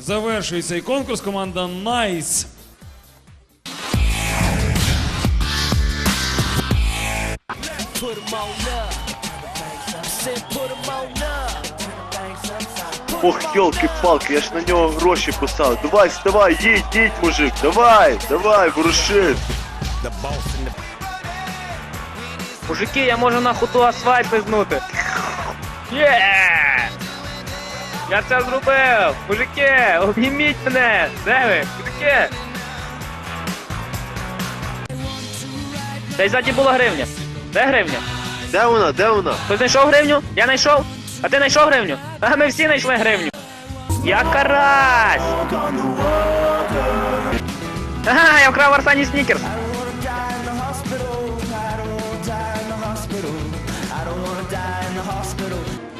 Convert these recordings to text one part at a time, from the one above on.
Завершує цей конкурс команда Найс. Ох, йолки-палки, я ж на нього гроші писав. Давай, вставай, їдь, їдь, мужик, давай, давай, воруши. Мужики, я можу на ходу асфальт пизнути. Є! Я це зробив! Мужики, обніміть мене! Де ви? Мужики! Десь ззаді була гривня. Де гривня? Де вона, де вона? Хтось знайшов гривню? Я знайшов. А ти знайшов гривню? А ми всі знайшли гривню. Я карась! Ага, я вкрав Арсані Снікерс.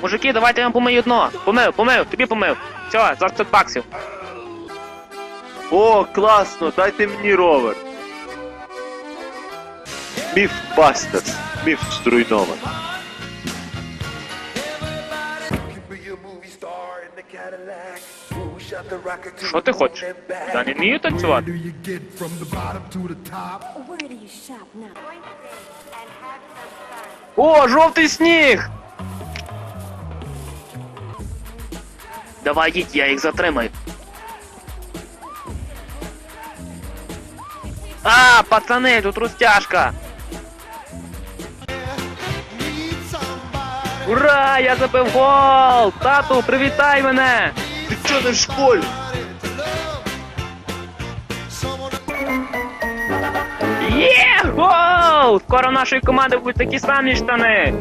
Мужики, давайте я вам помию дно. Помив, помив, тобі помив. Все, за 100 баксів. О, класно, дайте мені ровер. Міф Бастерс. Міф зруйнований. Що ти хочеш? Я не вмію танцювати. do you get Давай їдь, я їх затримаю. А, пацани, тут розтяжка. Ура! Я забив гол! Тату, привітай мене! Ти чого не в школі? Є! Гол! Скоро в нашої команди будуть такі самі штани.